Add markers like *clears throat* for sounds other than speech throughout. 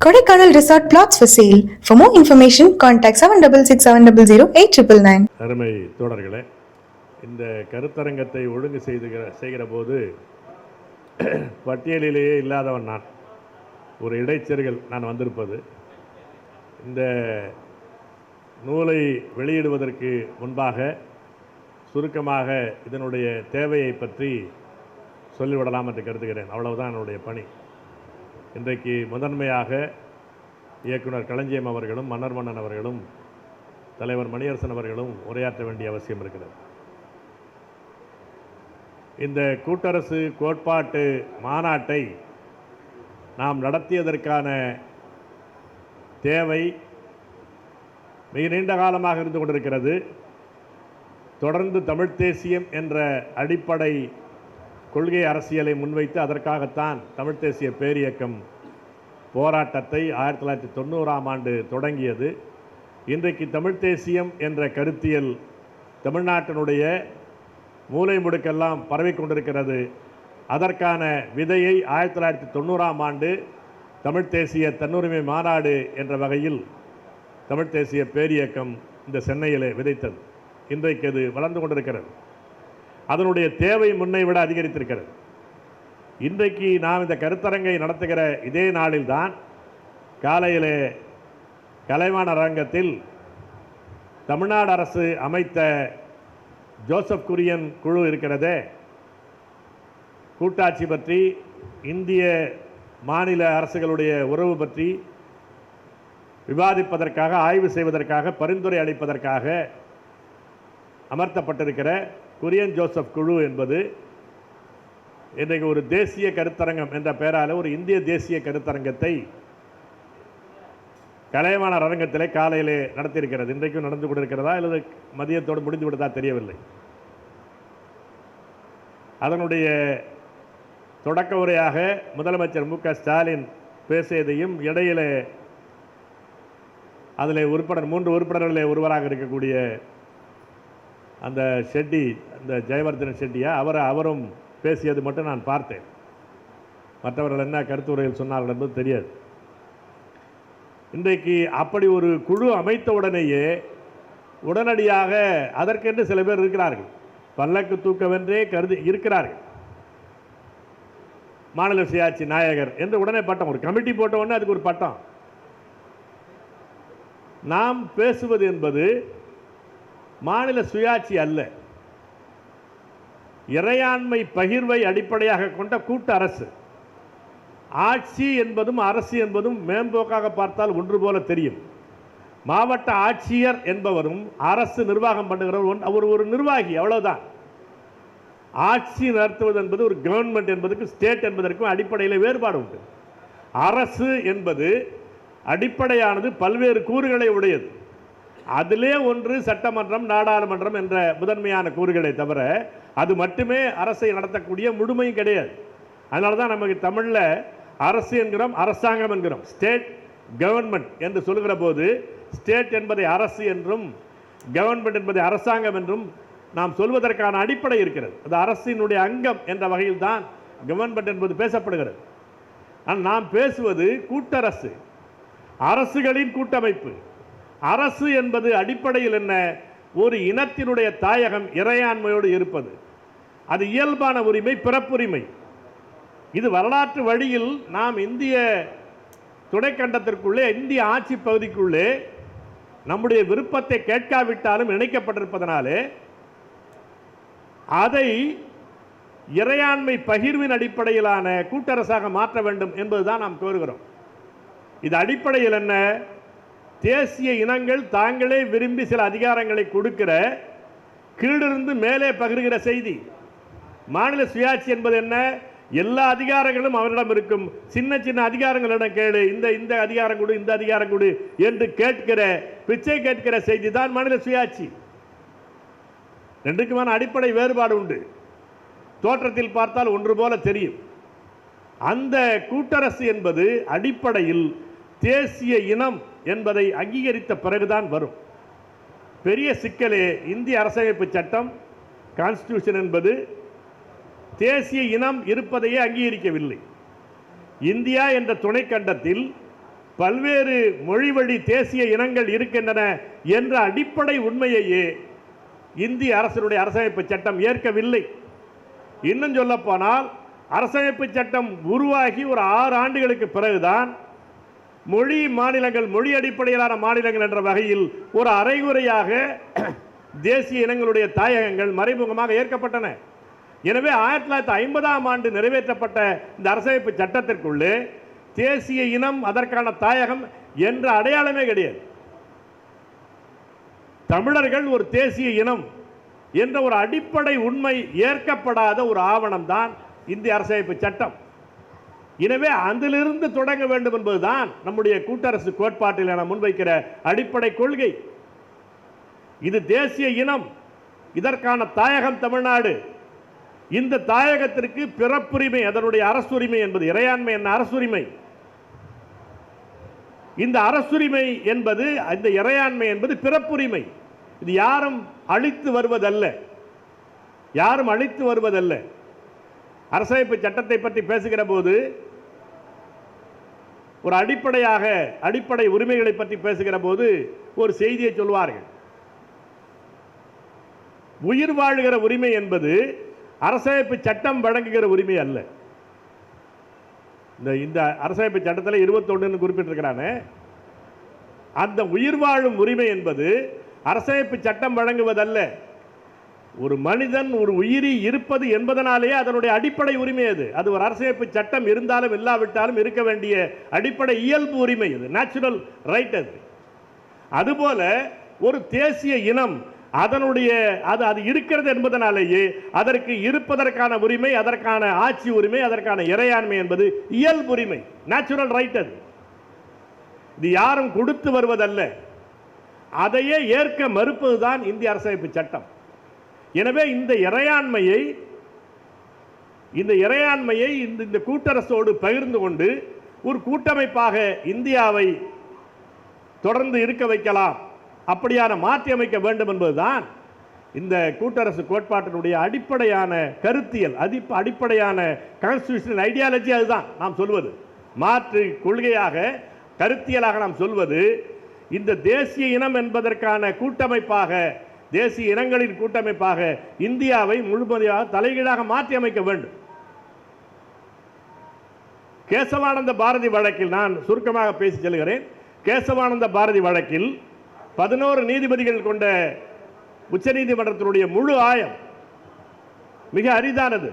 Kodaikanal resort flats for sale for more information contact seven double six seven double zero eight triple nine அருமை தோழர்களே இந்த கருத்தரங்கத்தை ஒழுங்கு செய்துகிற செய்கிற போது பட்டியலிலேயே இல்லாதவன் நான். ஒரு இடைச்சர்கள் நான் வந்திருப்பது. இந்த நூலை வெளியிடுவதற்கு முன்பாக சுருக்கமாக இதனுடைய தேவையை பற்றி சொல்லிவிடலாம் என்று கருதுகிறேன். அவ்வளவுதான் என்னுடைய பணி. இன்றைக்கு முதன்மையாக இயக்குனர் களஞ்சியம் அவர்களும் மன்னர் மன்னன் அவர்களும் தலைவர் மணியரசன் அவர்களும் உரையாற்ற வேண்டிய அவசியம் இருக்கிறது. இந்த கூட்டரசு கோட்பாட்டு மாநாட்டை நாம் நடத்தியதற்கான தேவை மிக நீண்ட காலமாக இருந்து கொண்டிருக்கிறது. தொடர்ந்து தமிழ்த் தேசியம் என்ற அடிப்படை கொள்கை அரசியலை முன்வைத்து அதற்காகத்தான் தமிழ்த் தேசிய பேரியக்கம் போராட்டத்தை ஆயிரத்தி தொள்ளாயிரத்தி தொண்ணூறாம் ஆண்டு தொடங்கியது. இன்றைக்கு தமிழ்த் தேசியம் என்ற கருத்தியல் தமிழ்நாட்டினுடைய மூலை முடுக்கெல்லாம் பரவி கொண்டிருக்கிறது. அதற்கான விதையை ஆயிரத்தி தொள்ளாயிரத்தி தொண்ணூறாம் ஆண்டு தமிழ்த் தேசிய தன்னுரிமை மாநாடு என்ற வகையில் தமிழ்த் தேசிய பேரியக்கம் இந்த சென்னையிலே விதைத்தது. இன்றைக்கு அது வளர்ந்து கொண்டிருக்கிறது. அதனுடைய தேவை முன்னை விட அதிகரித்திருக்கிறது. இன்றைக்கு நாம் இந்த கருத்தரங்கை நடத்துகிற இதே நாளில்தான் காலையிலே கலைவாண அரங்கத்தில் தமிழ்நாடு அரசு அமைத்த ஜோசப் குரியன் குழு இருக்கிறதே. கூட்டாட்சி பற்றி இந்திய மாநில அரசுகளுடைய உறவு பற்றி விவாதிப்பதற்காக ஆய்வு செய்வதற்காக பரிந்துரை அளிப்பதற்காக அமர்த்தப்பட்டிருக்கிற குரியன் ஜோசப் குழு என்பது இன்றைக்கு ஒரு தேசிய கருத்தரங்கம் என்ற பெயரால் ஒரு இந்திய தேசிய கருத்தரங்கத்தை கலையமான அரங்கத்திலே காலையிலே நடத்தியிருக்கிறது. இன்றைக்கும் நடந்து கொண்டிருக்கிறதா அல்லது மதியத்தோடு முடிந்து விடுதா தெரியவில்லை. அதனுடைய தொடக்க உரையாக முதலமைச்சர் மு க ஸ்டாலின் பேசியதையும் இடையிலே அதில் உறுப்பினர் மூன்று உறுப்பினர்களில் ஒருவராக இருக்கக்கூடிய அந்த ஷெட்டி அந்த ஜெயவர்தன ஷெட்டியா? அவரை அவரும் பேசியது மட்டும் நான் பார்த்தேன். மற்றவர்கள் என்ன கருத்துரையில் சொன்னார்கள் என்பது தெரியாது. இன்றைக்கு அப்படி ஒரு குழு அமைத்த உடனேயே உடனடியாக அதற்கென்று சில பேர் இருக்கிறார்கள். பல்லக்கு தூக்கவென்றே கருதி இருக்கிறார்கள். மாநில சுயாட்சி நாயகர் என்று உடனே பட்டம் ஒரு கமிட்டி போட்ட உடனே அதுக்கு ஒரு பட்டம். நாம் பேசுவது என்பது மாநில சுயாட்சி அல்ல. இறையாண்மை பகிர்வை அடிப்படையாக கொண்ட கூட்டு அரசு. ஆட்சி என்பதும் அரசு என்பதும் மேம்போக்காக பார்த்தால் ஒன்று போல தெரியும். மாவட்ட ஆட்சியர் என்பவரும் அரசு நிர்வாகம் பண்ணுகிறவர் ஒன்- அவர் ஒரு நிர்வாகி அவ்வளவுதான். ஆட்சி நடத்துவது என்பது ஒரு கவர்மெண்ட் என்பதற்கு ஸ்டேட் என்பதற்கும் அடிப்படையில் வேறுபாடு உண்டு. அரசு என்பது அடிப்படையானது பல்வேறு கூறுகளை உடையது. அதிலே ஒன்று சட்டமன்றம் நாடாளுமன்றம் என்ற முதன்மையான கூறுகளை தவிர அது மட்டுமே அரசை நடத்தக்கூடிய முழுமையும் கிடையாது. அதனால தான் நமக்கு தமிழில் அரசு என்கிறோம் அரசாங்கம் என்கிறோம். ஸ்டேட் கவர்மெண்ட் என்று சொல்கிற போது ஸ்டேட் என்பதை அரசு என்றும் கவர்மெண்ட் என்பதை அரசாங்கம் என்றும் நாம் சொல்வதற்கான அடிப்படை இருக்கிறது. அது அரசினுடைய அங்கம் என்ற வகையில் தான் கவர்மெண்ட் என்பது பேசப்படுகிறது. ஆனால் நாம் பேசுவது கூட்டரசு. அரசுகளின் கூட்டமைப்பு. அரசு என்பது அடிப்படையில் என்ன? ஒரு இனத்தினுடைய தாயகம் இறையாண்மையோடு இருப்பது. அது இயல்பான உரிமை பிறப்புரிமை. இது வரலாற்று வழியில் நாம் இந்திய துணைக்கண்டத்திற்குள்ளே இந்திய ஆட்சி பகுதிக்குள்ளே நம்முடைய விருப்பத்தை கேட்காவிட்டாலும் இணைக்கப்பட்டிருப்பதனாலே அதை இறையாண்மை பகிர்வின் அடிப்படையிலான கூட்டரசாக மாற்ற வேண்டும் என்பதுதான் நாம் கோருகிறோம். இது அடிப்படையில் என்ன? தேசிய இனங்கள் தாங்களே விரும்பி சில அதிகாரங்களை கொடுக்கிற கீழிருந்து மேலே பகிர்கிற செய்தி. மாநில சுயாட்சி என்பது என்ன? எல்லா அதிகாரங்களும் அவரிடம் இருக்கும். சின்ன சின்ன அதிகாரங்களிடம் கேளு. இந்த இந்த அதிகாரம் கொடு இந்த அதிகாரம் கொடு என்று கேட்கிற பிச்சை கேட்கிற செய்தி தான் மாநில சுயாட்சி. ரெண்டுக்குமான அடிப்படை வேறுபாடு உண்டு. தோற்றத்தில் பார்த்தால் ஒன்று போல தெரியும். அந்த கூட்டரசு என்பது அடிப்படையில் தேசிய இனம் என்பதை அங்கீகரித்த பிறகுதான் வரும். பெரிய சிக்கலே இந்திய அரசமைப்பு சட்டம் கான்ஸ்டியூஷன் என்பது தேசிய இனம் இருப்பதையே அங்கீகரிக்கவில்லை. இந்தியா என்ற துணைக்கண்டத்தில் பல்வேறு மொழி வழி தேசிய இனங்கள் இருக்கின்றன என்ற அடிப்படை உண்மையையே இந்திய அரசினுடைய அரசமைப்பு சட்டம் ஏற்கவில்லை. இன்னும் சொல்லப்போனால் அரசமைப்பு சட்டம் உருவாகி ஒரு ஆறு ஆண்டுகளுக்கு பிறகுதான் மொழி மாநிலங்கள் மொழி அடிப்படையிலான மாநிலங்கள் என்ற வகையில் ஒரு அரைகுறையாக *clears throat* தேசிய இனங்களுடைய தாயகங்கள் மறைமுகமாக ஏற்கப்பட்டன. எனவே ஆயிரத்தி தொள்ளாயிரத்தி ஐம்பதாம் ஆண்டு நிறைவேற்றப்பட்ட இந்த அரசமைப்பு சட்டத்திற்குள்ளே தேசிய இனம் அதற்கான தாயகம் என்ற அடையாளமே கிடையாது. தமிழர்கள் ஒரு தேசிய இனம் என்ற ஒரு அடிப்படை உண்மை ஏற்கப்படாத ஒரு ஆவணம் தான் இந்திய அரசமைப்பு சட்டம். எனவே அதிலிருந்து தொடங்க வேண்டும் என்பதுதான் நம்முடைய கூட்டரசு கோட்பாட்டில் என முன்வைக்கிற அடிப்படை கொள்கை. இது தேசிய இனம். இதற்கான தாயகம் தமிழ்நாடு. இந்த தாயகத்திற்கு பிறப்புரிமை அதனுடைய அரசுரிமை என்பது இறையாண்மை என்ன அரசுரிமை? இந்த அரசுரிமை என்பது இந்த இறையாண்மை என்பது பிறப்புரிமை. இது யாரும் அழித்து வருவதல்ல. யாரும் அழித்து வருவதல்ல. அரசமைப்பு சட்டத்தை பற்றி பேசுகிற போது ஒரு அடிப்படையாக அடிப்படை உரிமைகளை பற்றி பேசுகிற போது ஒரு செய்தியை சொல்வார்கள். உயிர் வாழுகிற உரிமை என்பது அரசமைப்பு சட்டம் வழங்குகிற உரிமை அல்ல. இந்த இந்த அரசமைப்பு சட்டத்தில் இருபத்தொன்னு குறிப்பிட்டிருக்கிறானே. அந்த உயிர் வாழும் உரிமை என்பது அரசமைப்பு சட்டம் வழங்குவதல்ல. ஒரு மனிதன் ஒரு உயிரி இருப்பது என்பதனாலேயே அதனுடைய அடிப்படை உரிமை அது. அது ஒரு அரசியமைப்பு சட்டம் இருந்தாலும் இல்லாவிட்டாலும் இருக்க வேண்டிய அடிப்படை இயல்பு உரிமை அது. நேச்சுரல் ரைட் அது. அதுபோல ஒரு தேசிய இனம் அதனுடைய அது அது இருக்கிறது என்பதனாலேயே அதற்கு இருப்பதற்கான உரிமை அதற்கான ஆட்சி உரிமை அதற்கான இறையாண்மை என்பது இயல்பு உரிமை. நேச்சுரல் ரைட் அது. இது யாரும் கொடுத்து வருவதல்ல. அதையே ஏற்க மறுப்பதுதான் இந்திய அரசமைப்பு சட்டம். எனவே இந்த இறையாண்மையை இந்த இறையாண்மையை இந்த இந்த கூட்டரசோடு பகிர்ந்து கொண்டு ஒரு கூட்டமைப்பாக இந்தியாவை தொடர்ந்து இருக்க வைக்கலாம் அப்படியான மாற்றி அமைக்க வேண்டும் என்பதுதான் இந்த கூட்டரசு கோட்பாட்டினுடைய அடிப்படையான கருத்தியல் அதி அடிப்படையான கான்ஸ்டியூஷனல் ஐடியாலஜி அதுதான் நாம் சொல்வது. மாற்று கொள்கையாக கருத்தியலாக நாம் சொல்வது இந்த தேசிய இனம் என்பதற்கான கூட்டமைப்பாக தேசிய இனங்களின் கூட்டமைப்பாக இந்தியாவை முழுமதியாக தலைகீழாக மாற்றி அமைக்க வேண்டும். கேசவானந்த பாரதி வழக்கில் நான் சுருக்கமாக பேசி செல்கிறேன். கேசவானந்த பாரதி வழக்கில் பதினோரு நீதிபதிகள் கொண்ட உச்சநீதிமன்றத்தினுடைய முழு ஆயம் மிக அரிதானது.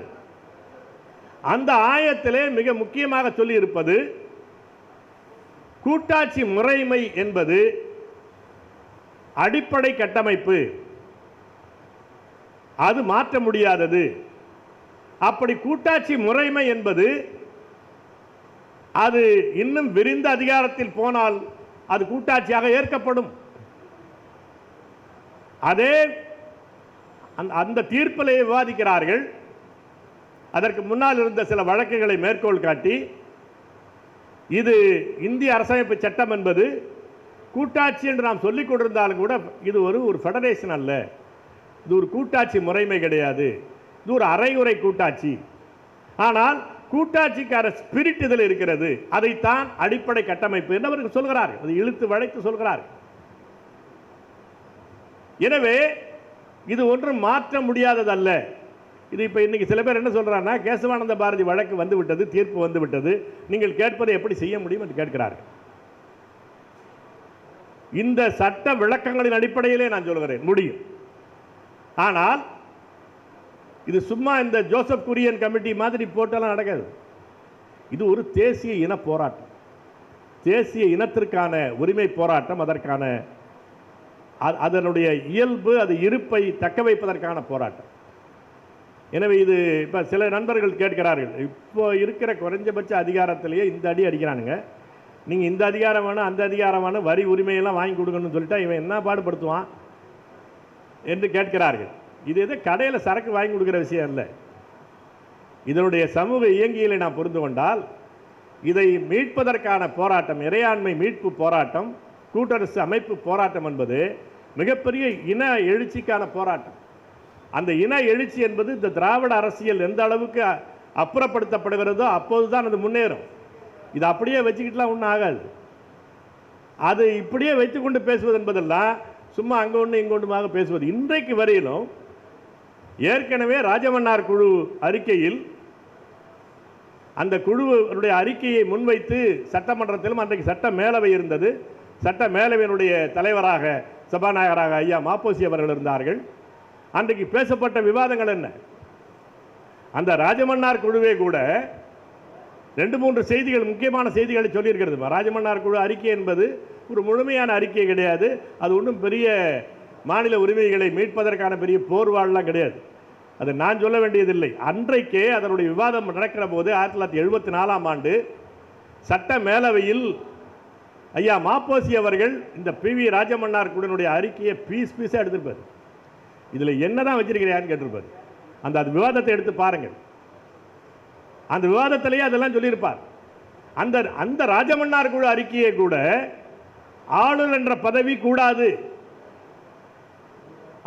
அந்த ஆயத்திலே மிக முக்கியமாக சொல்லியிருப்பது கூட்டாட்சி முறைமை என்பது அடிப்படை கட்டமைப்பு. அது மாற்ற முடியாதது. அப்படி கூட்டாட்சி முறைமை என்பது அது இன்னும் விரிந்த அதிகாரத்தில் போனால் அது கூட்டாட்சியாக ஏற்கப்படும். அதே அந்த அந்த தீர்ப்பிலே விவாதிக்கிறார்கள். அதற்கு முன்னால் இருந்த சில வழக்குகளை மேற்கோள் காட்டி இது இந்திய அரசமைப்பு சட்டம் என்பது கூட்டாட்சி என்று நாம் சொல்லிக் கொண்டிருந்தாலும் கூட இது ஒரு ஒரு ஃபெடரேஷன் அல்ல. இது ஒரு கூட்டாட்சி முறைமை கிடையாது. இது ஒரு அரைகுறை கூட்டாட்சி. ஆனால் கூட்டாட்சிக்கார ஸ்பிரிட் இதில் இருக்கிறது. அதைத்தான் அடிப்படை கட்டமைப்பு என்று அவர்கள் சொல்கிறார்கள் அதை இழுத்து வளைத்து சொல்கிறார். எனவே இது ஒன்றும் மாற்ற முடியாததல்ல. இது இப்போ இன்னைக்கு சில பேர் என்ன சொல்றாங்கன்னா கேசவானந்த பாரதி வழக்கு வந்து விட்டது தீர்ப்பு வந்து விட்டது நீங்கள் கேட்பதை எப்படி செய்ய முடியும் என்று கேட்கிறார்கள். இந்த சட்ட விளக்கங்களின் அடிப்படையிலே நான் சொல்கிறேன். முடியும். ஆனால் இது சும்மா இந்த ஜோசப் குரியன் கமிட்டி மாதிரி போட்டெல்லாம் நடக்காது. இது ஒரு தேசிய இன போராட்டம். தேசிய இனத்திற்கான உரிமை போராட்டம் அதற்கான அதனுடைய இயல்பு அது இருப்பை தக்க வைப்பதற்கான போராட்டம். எனவே இது இப்போ சில நண்பர்கள் கேட்கிறார்கள் இப்போ இருக்கிற குறைஞ்சபட்ச அதிகாரத்திலேயே இந்த அடி அடிக்கிறானுங்க. நீங்கள் இந்த அதிகாரம் வேணும் அந்த அதிகாரம் வேணும் வரி உரிமையெல்லாம் வாங்கி கொடுக்கணும்னு சொல்லிட்டா இவன் என்ன பாடுபடுத்துவான்? என்று கேட்கிறார்கள். இது எது கடையில் சரக்கு வாங்கி கொடுக்குற விஷயம் இல்லை இதனுடைய சமூக இயங்கியலை நாம் புரிந்து கொண்டால் இதை மீட்பதற்கான போராட்டம் இறையாண்மை மீட்பு போராட்டம் கூட்டரசு அமைப்பு போராட்டம் என்பது மிகப்பெரிய இன எழுச்சிக்கான போராட்டம். அந்த இன எழுச்சி என்பது இந்த திராவிட அரசியல் எந்த அளவுக்கு அப்புறப்படுத்தப்படுகிறதோ அப்புறப்படுத்தப்படுகிறதோ அப்போதுதான் அது முன்னேறும். இது அப்படியே வச்சுக்கிட்டுலாம் ஒன்றும் ஆகாது. அது இப்படியே வைத்துக்கொண்டு பேசுவது என்பதெல்லாம் சும்மா அங்கே ஒன்று இங்கே ஒன்றுமாக பேசுவது. இன்றைக்கு வரையிலும் ஏற்கனவே ராஜமன்னார் குழு அறிக்கையில் அந்த குழுவனுடைய அறிக்கையை முன்வைத்து சட்டமன்றத்திலும் அன்றைக்கு சட்ட மேலவை இருந்தது. சட்ட மேலவையினுடைய தலைவராக சபாநாயகராக ஐயா மாப்போசி அவர்கள் இருந்தார்கள். அன்றைக்கு பேசப்பட்ட விவாதங்கள் என்ன? அந்த ராஜமன்னார் குழுவே கூட ரெண்டு மூன்று செய்திகள் முக்கியமான செய்திகளை சொல்லியிருக்கிறது. ராஜமன்னார் குழு அறிக்கை என்பது ஒரு முழுமையான அறிக்கை கிடையாது. அது ஒன்றும் பெரிய மாநில உரிமைகளை மீட்பதற்கான பெரிய போர்வாள்லாம் கிடையாது. அது நான் சொல்ல வேண்டியதில்லை. அன்றைக்கே அதனுடைய விவாதம் நடக்கிற போது ஆயிரத்தி தொள்ளாயிரத்தி எழுபத்தி நாலாம் ஆண்டு சட்ட மேலவையில் ஐயா மாப்போசி அவர்கள் இந்த பி வி ராஜமன்னார் குழுவினுடைய அறிக்கையை பீஸ் பீஸாக எடுத்திருப்பார். இதில் என்னதான் வச்சிருக்கிறியான்னு கேட்டிருப்பார். அந்த அது விவாதத்தை எடுத்து பாருங்கள். அந்த விவாதத்திலேயே அதெல்லாம் சொல்லியிருப்பார். அந்த அந்த ராஜமன்னார் குழு அறிக்கையை கூட ஆளுநர் என்ற பதவி கூடாது.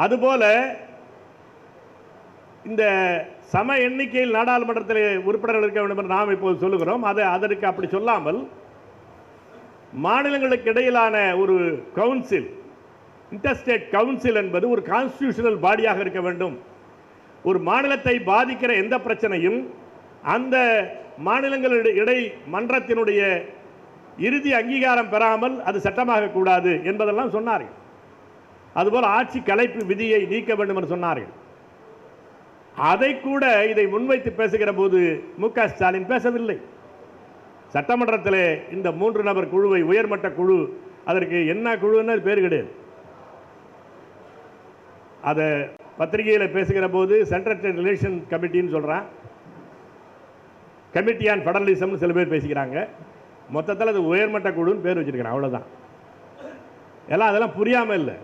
அதுபோல இந்த சம எண்ணிக்கையில் நாடாளுமன்றத்தில் உறுப்பினர்கள் இருக்க வேண்டும் என்று நாம் இப்போது சொல்லுகிறோம். அதை அதற்கு அப்படி சொல்லாமல் மாநிலங்களுக்கு இடையிலான ஒரு கவுன்சில் இன்டர்ஸ்டேட் கவுன்சில் என்பது ஒரு கான்ஸ்டியூஷனல் பாடியாக இருக்க வேண்டும். ஒரு மாநிலத்தை பாதிக்கிற எந்த பிரச்சனையும் அந்த மாநிலங்களிட இடை மன்றத்தினுடைய இறுதி அங்கீகாரம் பெறாமல் அது சட்டமாக கூடாது என்பதெல்லாம் சொன்னார்கள். அதுபோல் ஆட்சி கலைப்பு விதியை நீக்க வேண்டும் என்று சொன்னார்கள். அதை கூட இதை முன்வைத்து பேசுகிற போது மு க ஸ்டாலின் பேசவில்லை. சட்டமன்றத்தில் இந்த மூன்று நபர் குழுவை உயர்மட்ட குழு அதற்கு என்ன குழுன்னு பேர் கிடையாது. அதை பத்திரிகையில் பேசுகிற போது சென்ட்ரல் ரிலேஷன் கமிட்டின்னு சொல்கிறான் கமிட்டி ஆன் ஃபெடரலிசம்னு சில பேர் பேசிக்கிறாங்க. மொத்தத்தில் அது உயர்மட்ட குழுன்னு பேர் வச்சுருக்கிறேன் அவ்வளோதான் எல்லாம் அதெல்லாம் புரியாமல் இல்லை.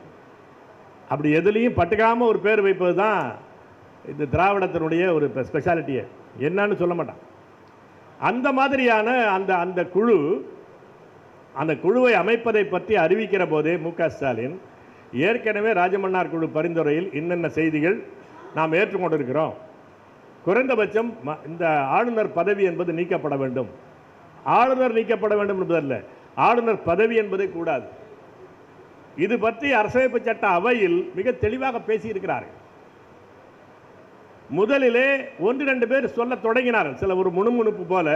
அப்படி எதுலேயும் பட்டுக்காமல் ஒரு பேர் வைப்பது தான் இந்த திராவிடத்தினுடைய ஒரு ஸ்பெஷாலிட்டியை என்னன்னு சொல்ல மாட்டான். அந்த மாதிரியான அந்த அந்த குழு அந்த குழுவை அமைப்பதை பற்றி அறிவிக்கிற போதே மு க ஸ்டாலின் ஏற்கனவே ராஜமன்னார் குழு பரிந்துரையில் இன்னென்ன செய்திகள் நாம் ஏற்றுக்கொண்டிருக்கிறோம். குறைந்தபட்சம் ம- இந்த ஆளுநர் பதவி என்பது நீக்கப்பட வேண்டும். ஆளுநர் நீக்கப்பட வேண்டும் என்பதல்ல. ஆளுநர் பதவி என்பதே கூடாது. இது பற்றி அரசமைப்பு சட்ட அவையில் மிக தெளிவாக பேசியிருக்கிறார்கள். முதலிலே ஒன்று ரெண்டு பேர் சொல்ல தொடங்கினார்கள். சில ஒரு முணுமுணுப்பு போல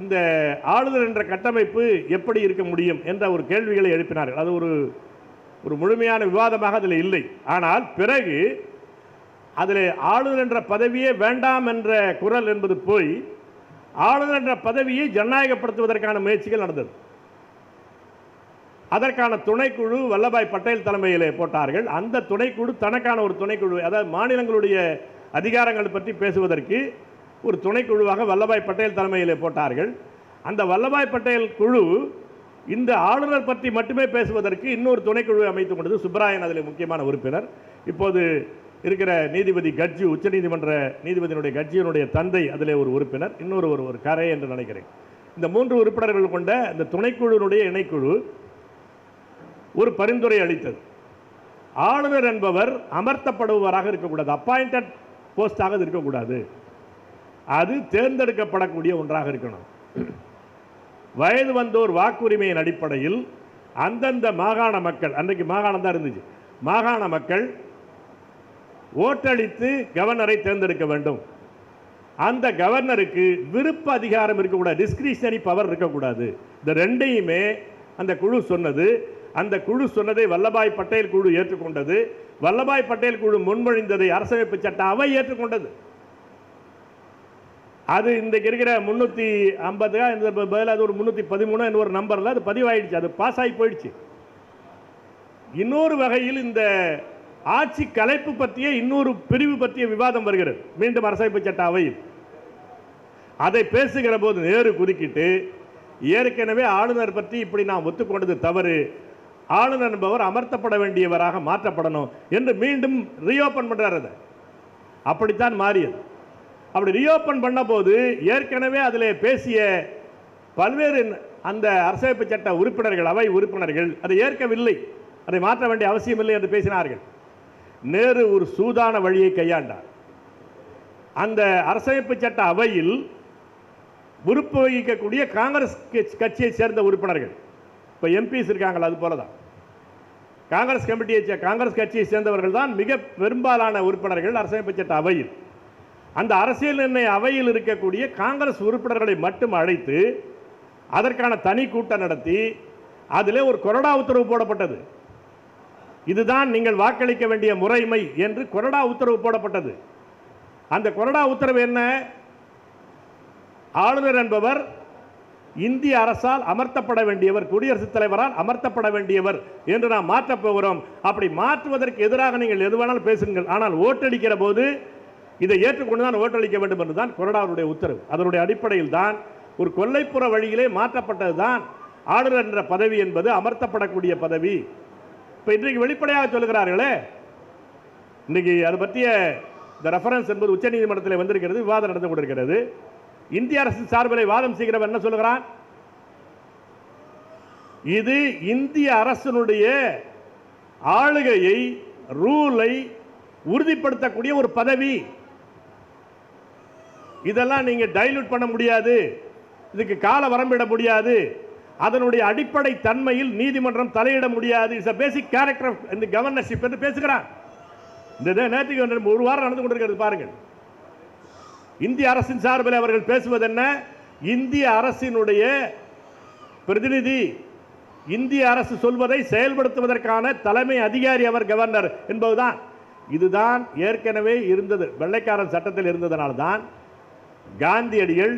இந்த ஆளுநர் என்ற கட்டமைப்பு எப்படி இருக்க முடியும் என்ற ஒரு கேள்விகளை எழுப்பினார்கள். அது ஒரு ஒரு முழுமையான விவாதமாக அதில் இல்லை. ஆனால் பிறகு அதில் ஆளுநர் என்ற பதவியே வேண்டாம் என்ற குரல் என்பது போய் ஆளுநர் என்ற பதவியை ஜனநாயகப்படுத்துவதற்கான முயற்சிகள் நடந்தது. அதற்கான துணைக்குழு வல்லபாய் பட்டேல் தலைமையிலே போட்டார்கள். அந்த துணைக்குழு தனக்கான ஒரு துணைக்குழு அதாவது மாநிலங்களுடைய அதிகாரங்கள் பற்றி பேசுவதற்கு ஒரு துணைக்குழுவாக வல்லபாய் பட்டேல் தலைமையிலே போட்டார்கள். அந்த வல்லபாய் பட்டேல் குழு இந்த ஆளுநர் பற்றி மட்டுமே பேசுவதற்கு இன்னொரு துணைக்குழுவை அமைத்துக் கொண்டது சுப்பராயன் அதில் முக்கியமான உறுப்பினர். இப்போது இருக்கிற நீதிபதி கட்ஜி உச்சநீதிமன்ற நீதிபதியினுடைய கட்சியினுடைய தந்தை அதிலே ஒரு உறுப்பினர் இன்னொரு ஒரு ஒரு கரை என்று நினைக்கிறேன். இந்த மூன்று உறுப்பினர்கள் கொண்ட இந்த துணைக்குழுவினுடைய இணைக்குழு ஒரு பரிந்துரை அளித்தது. ஆளுநர் என்பவர் அமர்த்தப்படுபவராக இருக்கக்கூடாது அப்பாயிண்டட் போஸ்டாக இருக்கக்கூடாது. அது தேர்ந்தெடுக்கப்படக்கூடிய ஒன்றாக இருக்கணும். வயது வந்தோர் வாக்குரிமையின் அடிப்படையில் அந்தந்த மாகாண மக்கள் அன்றைக்கு மாகாணம் தான் இருந்துச்சு. மாகாண மக்கள் ஓட்டளித்து கவர்னரை தேர்ந்தெடுக்க வேண்டும். அந்த கவர்னருக்கு விருப்ப அதிகாரம் இருக்கக்கூடாது டிஸ்கிரிஷனரி பவர் இருக்கக்கூடாது. இந்த ரெண்டையுமே அந்த குழு சொன்னது. அந்த குழு சொன்னதை வல்லபாய் பட்டேல் குழு ஏற்றுக்கொண்டது. வல்லபாய் பட்டேல் குழு முன்மொழிந்ததை அரசமைப்பு சட்ட அவை ஏற்றுக்கொண்டது. அது இன்றைக்கு இருக்கிற முந்நூற்றி ஐம்பது இந்த பதில் அது ஒரு முந்நூற்றி பதிமூணு ஒரு நம்பரில் அது பதிவாயிடுச்சு. அது பாஸ் ஆகி போயிடுச்சு. இன்னொரு வகையில் இந்த ஆட்சி கலைப்பு பற்றிய இன்னொரு பிரிவு பற்றிய விவாதம் வருகிறது. மீண்டும் அரசமைப்பு சட்ட அவையில் அதை பேசுகிற போது நேரு குறுக்கிட்டு ஏற்கனவே ஆளுநர் பற்றி இப்படி நான் ஒத்துக்கொண்டது தவறு. ஆளுநர் என்பவர் அமர்த்தப்பட வேண்டியவராக மாற்றப்படணும் என்று மீண்டும் ரீஓப்பன் பண்ணுறார் அதை அப்படித்தான் மாறியது. அப்படி ரீஓப்பன் பண்ண போது ஏற்கனவே அதில் பேசிய பல்வேறு அந்த அரசமைப்பு சட்ட உறுப்பினர்கள் அவை உறுப்பினர்கள் அதை ஏற்கவில்லை. அதை மாற்ற வேண்டிய அவசியமில்லை என்று பேசினார்கள். நேரு ஒரு சூதான வழியை கையாண்டார். அந்த அரசமைப்பு சட்ட அவையில் உறுப்பு வகிக்கக்கூடிய காங்கிரஸ் கட்சி- கட்சியை சேர்ந்த உறுப்பினர்கள். இப்போ எம்பிஸ் இருக்காங்களா அது போல தான் காங்கிரஸ் கமிட்டியை காங்கிரஸ் கட்சியை சேர்ந்தவர்கள் தான் மிக பெரும்பாலான உறுப்பினர்கள் அரசமைப்பு சட்ட அவையில். அந்த அரசியல் நிர்ணய அவையில் இருக்கக்கூடிய காங்கிரஸ் உறுப்பினர்களை மட்டும் அழைத்து அதற்கான தனி கூட்டம் நடத்தி அதிலே ஒரு கொரடா உத்தரவு போடப்பட்டது. இதுதான் நீங்கள் வாக்களிக்க வேண்டிய முறைமை என்று கொறடா உத்தரவு போடப்பட்டது. அந்த கொறடா உத்தரவு என்ன? ஆளுநர் என்பவர் இந்திய அரசால் அமர்த்தப்பட வேண்டியவர் குடியரசுத் தலைவரால் அமர்த்தப்பட வேண்டியவர் என்று நாம் மாற்றப் போகிறோம். அப்படி மாற்றுவதற்கு எதிராக நீங்கள் எது வேணாலும் பேசுங்கள். ஆனால் ஓட்டளிக்கிற போது இதை ஏற்றுக்கொண்டு தான் ஓட்டளிக்க வேண்டும் என்று தான் கொறடாவுடைய உத்தரவு. அதனுடைய அடிப்படையில் தான் ஒரு கொல்லைப்புற வழியிலே மாற்றப்பட்டது தான் ஆளுநர் என்ற பதவி என்பது அமர்த்தப்படக்கூடிய பதவி. இப்போ இன்றைக்கு வெளிப்படையாக சொல்லுகிறார்களே இன்னைக்கு அது பற்றிய இந்த ரெஃபரன்ஸ் என்பது உச்சநீதிமன்றத்தில் வந்திருக்கிறது விவாதம் நடந்து கொண்டிருக்கிறது. இந்திய அரசு சார்பில் வாதம் செய்கிறவன் என்ன சொல்கிறான் இது இந்திய அரசனுடைய ஆளுகையை ரூலை உறுதிப்படுத்தக்கூடிய ஒரு பதவி. இதெல்லாம் நீங்க டைல்யூட் பண்ண முடியாது. இதுக்கு கால வரம்பிட முடியாது. அதனுடைய அடிப்படை தன்மையில் நீதிமன்றம் தலையிட முடியாது. இட்ஸ் பேசிக் கேரக்டர் ஆஃப் இந்த கவர்னர்ஷிப் என்று பேசுகிறான் இந்த நேற்று ஒரு வாரம் நடந்து கொண்டிருக்கிறது பாருங்கள். இந்திய அரசின் சார்பில் அவர்கள் பேசுவது என்ன? இந்திய அரசினுடைய பிரதிநிதி இந்திய அரசு சொல்வதை செயல்படுத்துவதற்கான தலைமை அதிகாரி அவர் கவர்னர் என்பதுதான். இதுதான் ஏற்கனவே இருந்தது. வெள்ளைக்காரன் சட்டத்தில் இருந்ததனால்தான் காந்தியடிகள்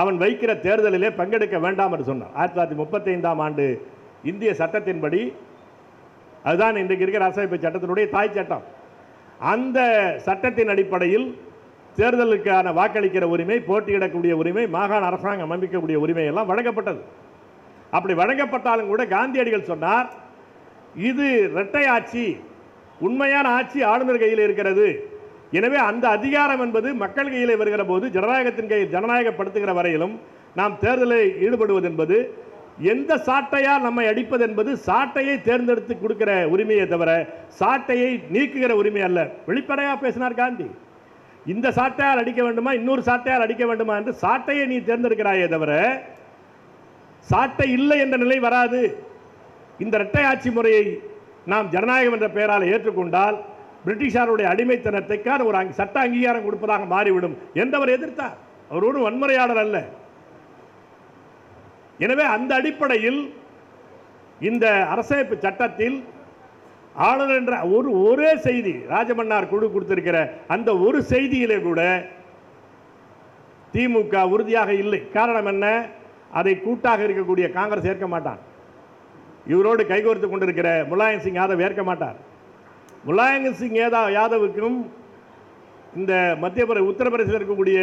அவன் வைக்கிற தேர்தலிலே பங்கெடுக்க வேண்டாம் என்று சொன்னான். ஆயிரத்தி தொள்ளாயிரத்தி முப்பத்தி ஐந்தாம் ஆண்டு இந்திய சட்டத்தின்படி அதுதான் இன்றைக்கு இருக்கிற அரசமைப்பு சட்டத்தினுடைய தாய் சட்டம். அந்த சட்டத்தின் அடிப்படையில் தேர்தலுக்கான வாக்களிக்கிற உரிமை போட்டியிடக்கூடிய உரிமை மாகாண அரசாங்கம் அமைக்கக்கூடிய உரிமை எல்லாம் வழங்கப்பட்டது. அப்படி வழங்கப்பட்டாலும் கூட காந்தியடிகள் சொன்னார் இது இரட்டை ஆட்சி உண்மையான ஆட்சி ஆளுநர் கையில் இருக்கிறது. எனவே அந்த அதிகாரம் என்பது மக்கள் கையில் வருகிற போது ஜனநாயகத்தின் கையில் ஜனநாயகப்படுத்துகிற வரையிலும் நாம் தேர்தலில் ஈடுபடுவது என்பது எந்த சாட்டையால் நம்மை அடிப்பது என்பது சாட்டையை தேர்ந்தெடுத்து கொடுக்கிற உரிமையை தவிர சாட்டையை நீக்குகிற உரிமை அல்ல. வெளிப்படையாக பேசினார் காந்தி. இந்த சாட்டையால் அடிக்க வேண்டுமா இன்னொரு சாட்டையால் அடிக்க வேண்டுமா என்று சாட்டையை நீ தேர்ந்தெடுக்கிறாயே தவிர சாட்டை இல்லை என்ற நிலை வராது. இந்த இரட்டை ஆட்சி முறையை நாம் ஜனநாயகம் என்ற பெயரால் ஏற்றுக்கொண்டால் பிரிட்டிஷாருடைய அடிமைத்தனத்தைக்கான ஒரு அங்க- சட்ட அங்கீகாரம் கொடுப்பதாக மாறிவிடும். என்றவர் எதிர்த்தார். அவர் ஒரு வன்முறையாளர் அல்ல. எனவே அந்த அடிப்படையில் இந்த அரசமைப்பு சட்டத்தில் ஆளுநர் என்ற ஒரு ஒரே செய்தி ராஜமன்னார் குழு கொடுத்திருக்கிற அந்த ஒரு செய்தியிலே கூட திமுக உறுதியாக இல்லை. காரணம் என்ன? அதை கூட்டாக இருக்கக்கூடிய காங்கிரஸ் ஏற்க மாட்டான். இவரோடு கைகோர்த்து கொண்டிருக்கிற முலாயம் சிங் யாதவ் ஏற்க மாட்டார். முலாயம் சிங் ஏதா யாதவுக்கும் இந்த மத்திய பிர உத்தரப்பிரதேசத்தில் இருக்கக்கூடிய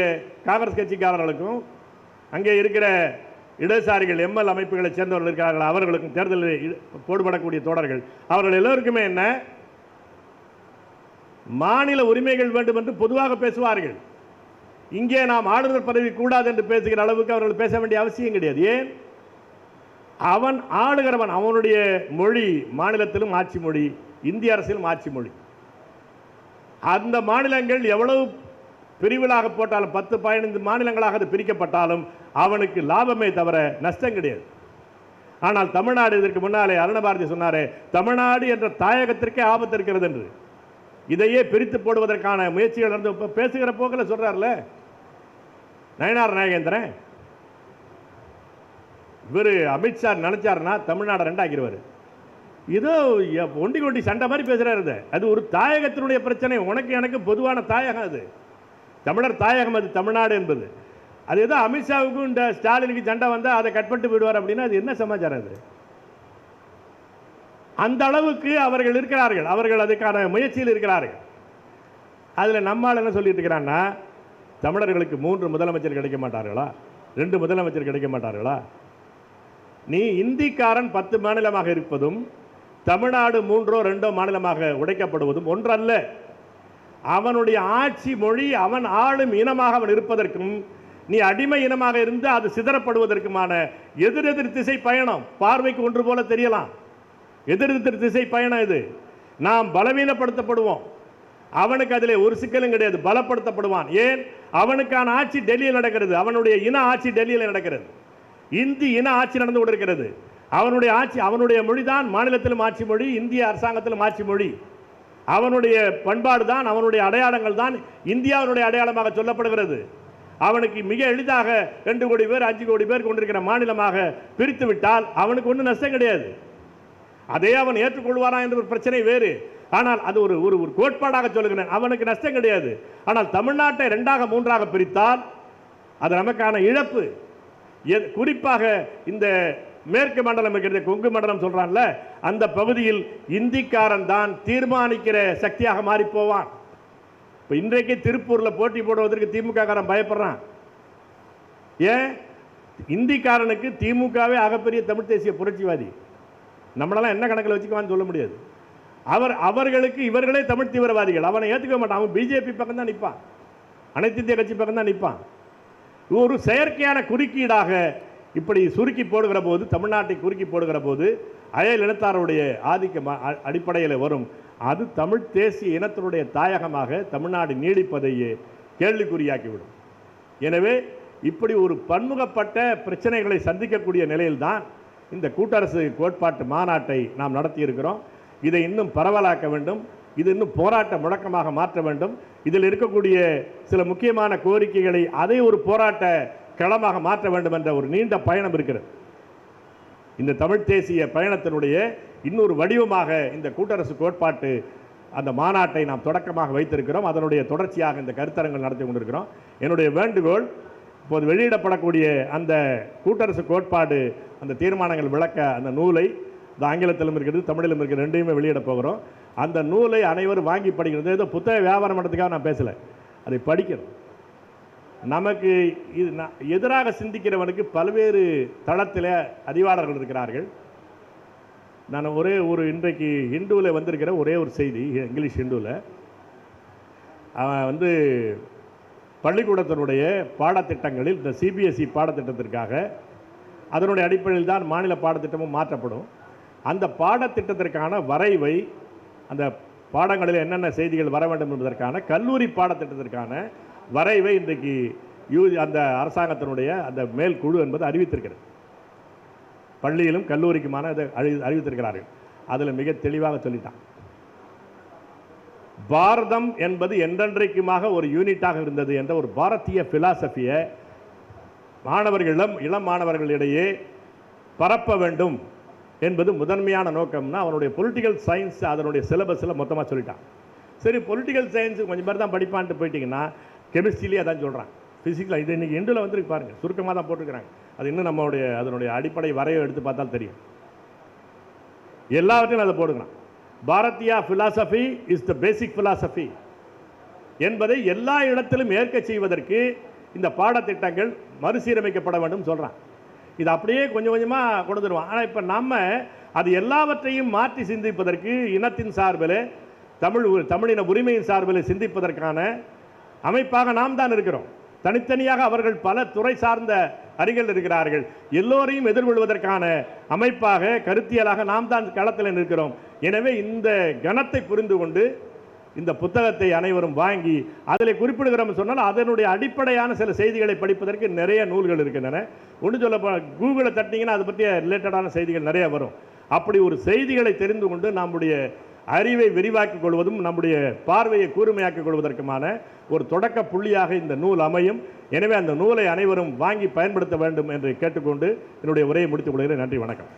காங்கிரஸ் கட்சிக்காரர்களுக்கும் அங்கே இருக்கிற இடதுசாரிகள் எம்எல் அமைப்புகளை சேர்ந்தவர்கள் இருக்கிறார்கள் அவர்களுக்கும் தேர்தலில் போடுபடக்கூடிய தோழர்கள். அவர்கள் எல்லோருக்குமே என்ன? மாநில உரிமைகள் வேண்டும் என்று பொதுவாக பேசுவார்கள். இங்கே நாம் ஆளுநர் பதவி கூடாது என்று பேசுகிற அளவுக்கு அவர்கள் பேச வேண்டிய அவசியம் கிடையாது. ஏன்? அவன் ஆளுகிறவன் அவனுடைய மொழி மாநிலத்திலும் ஆட்சி மொழி. இந்திய அரசியல் ஆட்சி மொழி. அந்த மாநிலங்கள் எவ்வளவு பிரிவுகளாக போட்டாலும் பத்து பதினைந்து மாநிலங்களாக அது பிரிக்கப்பட்டாலும் அவனுக்கு லாபமே தவிர நஷ்டம் கிடையாது. ஆனால் தமிழ்நாடு இதற்கு முன்னாலே அருணபாரதி சொன்னாரே தமிழ்நாடு என்ற தாயகத்திற்கே ஆபத்து இருக்கிறது என்று. இதையே பிரித்து போடுவதற்கான முயற்சிகள் நடந்து இப்போ பேசுகிற போக்கில் சொல்கிறார்ல நயனார் நாயகேந்திரன். இவர் அமித்ஷா நினைச்சாருன்னா தமிழ்நாடு ரெண்டாக்கிடுவார். இதோ எ- ஒண்டி கொண்டி சண்டை மாதிரி பேசுறாரு அது ஒரு தாயகத்தினுடைய பிரச்சனை. உனக்கு எனக்கு பொதுவான தாயகம் அது. தமிழர் தாயகம் அது தமிழ்நாடு என்பது. அது ஏதோ அமித்ஷாவுக்கும் இந்த ஸ்டாலினுக்கு சண்டை வந்தால் அதை கட் பண்ணிட்டு விடுவார் அப்படின்னா அது என்ன சமாச்சாரம் அது? அந்த அளவுக்கு அவர்கள் இருக்கிறார்கள். அவர்கள் அதுக்கான முயற்சியில் இருக்கிறார்கள். அதில் நம்மால் என்ன சொல்லிட்டு இருக்கிறான்னா தமிழர்களுக்கு மூன்று முதலமைச்சர் கிடைக்க மாட்டார்களா? ரெண்டு முதலமைச்சர் கிடைக்க மாட்டார்களா? நீ இந்திக்காரன் பத்து மாநிலமாக இருப்பதும் தமிழ்நாடு மூன்றோ ரெண்டோ மாநிலமாக உடைக்கப்படுவதும் ஒன்றல்ல. அவனுடைய ஆட்சி மொழி அவன் ஆளும் இனமாக அவன் இருப்பதற்கும் நீ அடிமை இனமாக இருந்து அது சிதறப்படுவதற்குமான எதிரெதிர் திசை பயணம் பார்வைக்கு ஒன்று போல தெரியலாம். எதிரெதிர் திசை பயணம் இது. நாம் பலவீனப்படுத்தப்படுவோம். அவனுக்கு அதிலே ஒரு சிக்கலும் கிடையாது பலப்படுத்தப்படுவான். ஏன்? அவனுக்கான ஆட்சி டெல்லியில் நடக்கிறது. அவனுடைய இன ஆட்சி டெல்லியில் நடக்கிறது. இந்தி இன ஆட்சி நடந்து கொண்டிருக்கிறது. அவனுடைய ஆட்சி அவனுடைய மொழி தான் மாநிலத்திலும் ஆட்சி மொழி இந்திய அரசாங்கத்திலும் ஆட்சி மொழி. அவனுடைய பண்பாடு தான் அவனுடைய அடையாளங்கள் தான் இந்தியாவினுடைய அடையாளமாக சொல்லப்படுகிறது. அவனுக்கு மிக எளிதாக ரெண்டு கோடி பேர் அஞ்சு கோடி பேர் கொண்டிருக்கிற மாநிலமாக பிரித்து விட்டால் அவனுக்கு ஒன்றும் நஷ்டம் கிடையாது. அதே அவன் ஏற்றுக்கொள்வாரா என்ற ஒரு பிரச்சனை வேறு. ஆனால் அது ஒரு ஒரு ஒரு கோட்பாடாக சொல்லுகிறேன். அவனுக்கு நஷ்டம் கிடையாது. ஆனால் தமிழ்நாட்டை ரெண்டாக மூன்றாக பிரித்தால் அது நமக்கான இழப்பு. குறிப்பாக இந்த மேற்கு மண்டலம் இருக்கிறது கொங்கு மண்டலம் சொல்றான்ல அந்த பகுதியில் இந்திக்காரன் தான் தீர்மானிக்கிற சக்தியாக மாறி போவான் இப்போ இன்றைக்கு திருப்பூர்ல போட்டி போடுவதற்கு திமுக காரன் பயப்படுறான். ஏன்? இந்திக்காரனுக்கு திமுகவே ஆகப்பெரிய தமிழ் தேசிய புரட்சிவாதி. நம்மளெல்லாம் என்ன கணக்கில் வச்சுக்குவான்னு சொல்ல முடியாது. அவர் அவர்களுக்கு இவர்களே தமிழ் தீவிரவாதிகள். அவனை ஏற்றுக்க மாட்டான். அவன் பிஜேபி பக்கம் தான் நிற்பான் அனைத்து இந்திய கட்சி பக்கம் தான் நிற்பான் ஒரு செயற்கையான குறுக்கீடாக இப்படி சுருக்கி போடுகிற போது தமிழ்நாட்டை குறுக்கி போடுகிற போது அயல் இனத்தாருடைய ஆதிக்க அ- அடிப்படையில் வரும். அது தமிழ் தேசிய இனத்தினுடைய தாயகமாக தமிழ்நாடு நீடிப்பதையே கேள்விக்குறியாக்கிவிடும். எனவே இப்படி ஒரு பன்முகப்பட்ட பிரச்சனைகளை சந்திக்கக்கூடிய நிலையில்தான் இந்த கூட்டரசு கோட்பாட்டு மாநாட்டை நாம் நடத்தியிருக்கிறோம். இதை இன்னும் பரவலாக்க வேண்டும். இது இன்னும் போராட்ட முழக்கமாக மாற்ற வேண்டும். இதில் இருக்கக்கூடிய சில முக்கியமான கோரிக்கைகளை அதை ஒரு போராட்ட களமாக மாற்ற வேண்டும் என்ற ஒரு நீண்ட பயணம் இருக்கிறது. இந்த தமிழ் தேசிய பயணத்தினுடைய இன்னொரு வடிவமாக இந்த கூட்டரசு கோட்பாட்டு அந்த மாநாட்டை நாம் தொடக்கமாக வைத்திருக்கிறோம். அதனுடைய தொடர்ச்சியாக இந்த கருத்தரங்கள் நடத்தி கொண்டிருக்கிறோம். என்னுடைய வேண்டுகோள் இப்போது வெளியிடப்படக்கூடிய அந்த கூட்டரசு கோட்பாடு அந்த தீர்மானங்கள் விளக்க அந்த நூலை இந்த ஆங்கிலத்திலும் இருக்கிறது தமிழிலும் இருக்கிறது ரெண்டையுமே வெளியிட போகிறோம். அந்த நூலை அனைவரும் வாங்கி படிக்கிறது ஏதோ புத்தக வியாபாரம் பண்ணுறதுக்காக நான் பேசலை. அதை படிக்கணும். நமக்கு இது எதிராக சிந்திக்கிறவனுக்கு பல்வேறு தளத்தில் அறிவாளர்கள் இருக்கிறார்கள். நான் ஒரே ஒரு இன்றைக்கு ஹிந்துவில் வந்திருக்கிற ஒரே ஒரு செய்தி இங்கிலீஷ் ஹிந்துவில் அவன் வந்து பள்ளிக்கூடத்தினுடைய பாடத்திட்டங்களில் இந்த சிபிஎஸ்இ பாடத்திட்டத்திற்காக அதனுடைய அடிப்படையில் தான் மாநில பாடத்திட்டமும் மாற்றப்படும். அந்த பாடத்திட்டத்திற்கான வரைவை அந்த பாடங்களில் என்னென்ன செய்திகள் வர வேண்டும் என்பதற்கான கல்லூரி பாடத்திட்டத்திற்கான வரைவை இன்றைக்கு யூ அந்த அரசாங்கத்தினுடைய அந்த மேல் குழு என்பது அறிவித்திருக்கிறது. பள்ளியிலும் கல்லூரிக்குமான அதை அறி அறிவித்திருக்கிறார்கள். அதில் மிக தெளிவாக சொல்லிட்டான். பாரதம் என்பது என்றென்றைக்குமாக ஒரு யூனிட்டாக இருந்தது என்ற ஒரு பாரதிய பிலாசபியை மாணவர்களிடம் இளம் மாணவர்களிடையே பரப்ப வேண்டும் என்பது முதன்மையான நோக்கம்னா அவனுடைய பொலிட்டிக்கல் சயின்ஸ் அதனுடைய சிலபஸில் மொத்தமாக சொல்லிட்டான். சரி பொலிட்டிக்கல் சயின்ஸ் கொஞ்சம் பேர் தான் படிப்பான்ட்டு போயிட்டீங்கன்னா கெமிஸ்ட்ரிலேயே அதான் சொல்கிறான் ஃபிசிக்கலாக இது இன்னைக்கு எண்டில் வந்துருக்கு பாருங்கள் சுருக்கமாக தான் போட்டிருக்கிறாங்க. அது இன்னும் நம்மளுடைய அதனுடைய அடிப்படை வரைய எடுத்து பார்த்தால் தெரியும். எல்லாவற்றையும் அதை போடுகிறான். பாரதியா philosophy is the basic philosophy என்பதை எல்லா இடத்திலும் ஏற்க செய்வதற்கு இந்த பாடத்திட்டங்கள் மறுசீரமைக்கப்பட வேண்டும் சொல்கிறான் இது அப்படியே கொஞ்சம் கொஞ்சமாக கொண்டு ஆனால் இப்போ நம்ம அது எல்லாவற்றையும் மாற்றி சிந்திப்பதற்கு இனத்தின் சார்பில் தமிழ் உ- தமிழின உரிமையின் சார்பில் சிந்திப்பதற்கான அமைப்பாக நாம் தான் இருக்கிறோம். தனித்தனியாக அவர்கள் பல துறை சார்ந்த அறிஞர்கள் இருக்கிறார்கள். எல்லோரையும் எதிர்கொள்வதற்கான அமைப்பாக கருத்தியலாக நாம் தான் களத்தில் நிற்கிறோம். எனவே இந்த கணத்தை புரிந்து கொண்டு இந்த புத்தகத்தை அனைவரும் வாங்கி அதில் குறிப்பிடுகிறோம் சொன்னால் அதனுடைய அடிப்படையான சில செய்திகளை படிப்பதற்கு நிறைய நூல்கள் இருக்கின்றன. ஒன்று சொல்ல கூகுளை தட்டினீங்கன்னா அதை பற்றிய ரிலேட்டடான செய்திகள் நிறைய வரும். அப்படி ஒரு செய்திகளை தெரிந்து கொண்டு நம்முடைய அறிவை விரிவாக்கிக் கொள்வதும் நம்முடைய பார்வையை கூர்மையாக்கிக் கொள்வதற்குமான ஒரு தொடக்க புள்ளியாக இந்த நூல் அமையும். எனவே அந்த நூலை அனைவரும் வாங்கி பயன்படுத்த வேண்டும் என்று கேட்டுக்கொண்டு என்னுடைய உரையை முடித்துக் கொள்கிறேன். நன்றி வணக்கம்.